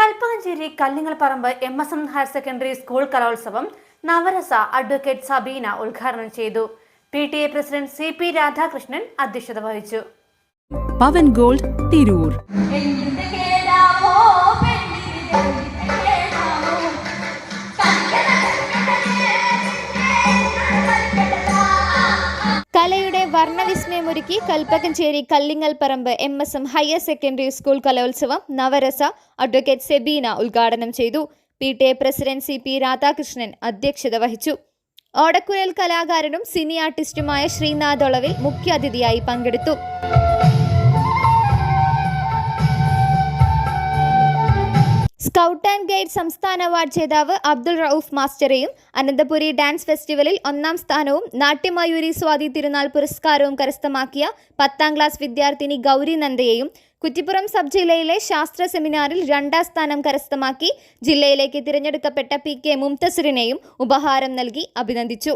Kalpakanchery Kallingalparamba M S M higher secondary school കലോത്സവം Navarasa advocate Sabeena ഉദ്ഘാടനം ചെയ്തു. P T A president C P Radhakrishnan അധ്യക്ഷത വഹിച്ചു. Pavan gold Tirur. വർണവിസ്മയമൊരുക്കി Kalpakanchery Kallingalparamba M S M higher secondary school കലോത്സവം Navarasa advocate Sebina ഉദ്ഘാടനം ചെയ്തു. P T A president C P Radhakrishnan അധ്യക്ഷത വഹിച്ചു. ഓടക്കുഴൽ കലാകാരനും സിനി ആർട്ടിസ്റ്റുമായ ശ്രീനാഥ് ഒളവിൽ മുഖ്യാതിഥിയായി പങ്കെടുത്തു. സ്കൗട്ട് ആൻഡ് ഗൈഡ് സംസ്ഥാന അവാർഡ് ജേതാവ് അബ്ദുൾ റൌഫ് മാസ്റ്ററെയും അനന്തപുരി ഡാൻസ് ഫെസ്റ്റിവലിൽ ഒന്നാം സ്ഥാനവും നാട്യമയൂരി സ്വാതി തിരുനാൾ പുരസ്കാരവും കരസ്ഥമാക്കിയ പത്താം ക്ലാസ് വിദ്യാർത്ഥിനി ഗൗരി നന്ദയെയും കുറ്റിപ്പുറം സബ് ജില്ലയിലെ ശാസ്ത്ര സെമിനാറിൽ രണ്ടാം സ്ഥാനം കരസ്ഥമാക്കി ജില്ലയിലേക്ക് തിരഞ്ഞെടുക്കപ്പെട്ട പി കെ മുംതസിറിനെയും ഉപഹാരം നൽകി അഭിനന്ദിച്ചു.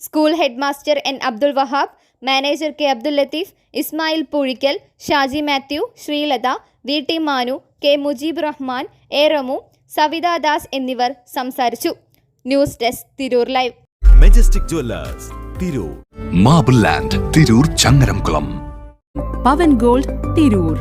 School head master N Abdul Wahab manager K Abdul Latheef Ismail Poozhikkal Shaji Mathew Sreelatha V T Manu K Mujeeb Rahman A Ramu Savitha Das എന്നിവർ സംസാരിച്ചു. News desk Tirur live. Majestic jewellers Tirur. Marble land Tirur Changaramkulam. Pavan gold Tirur.